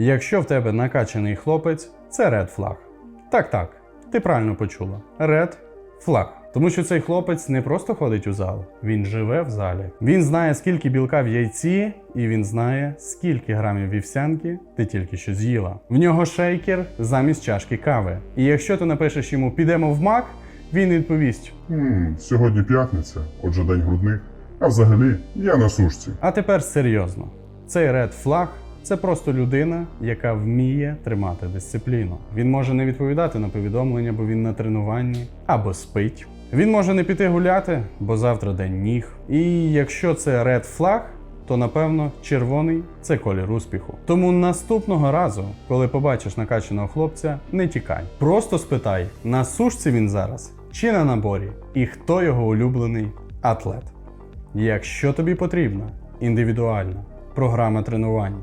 Якщо в тебе накачаний хлопець, це Red Flag. Так, так, ти правильно почула. Red Flag. Тому що цей хлопець не просто ходить у зал, він живе в залі. Він знає, скільки білка в яйці, і він знає, скільки грамів вівсянки ти тільки що з'їла. В нього шейкер замість чашки кави. І якщо ти напишеш йому підемо в мак, він відповість: Хм, сьогодні п'ятниця, отже день грудних. А взагалі, я на сушці. А тепер серйозно. Цей Red Flag – це просто людина, яка вміє тримати дисципліну. Він може не відповідати на повідомлення, бо він на тренуванні або спить. Він може не піти гуляти, бо завтра день ніг. І якщо це Red Flag, то напевно червоний це колір успіху. Тому наступного разу, коли побачиш накачаного хлопця, не тікай. Просто спитай, на сушці він зараз чи на наборі, і хто його улюблений атлет. Якщо тобі потрібна індивідуальна програма тренувань,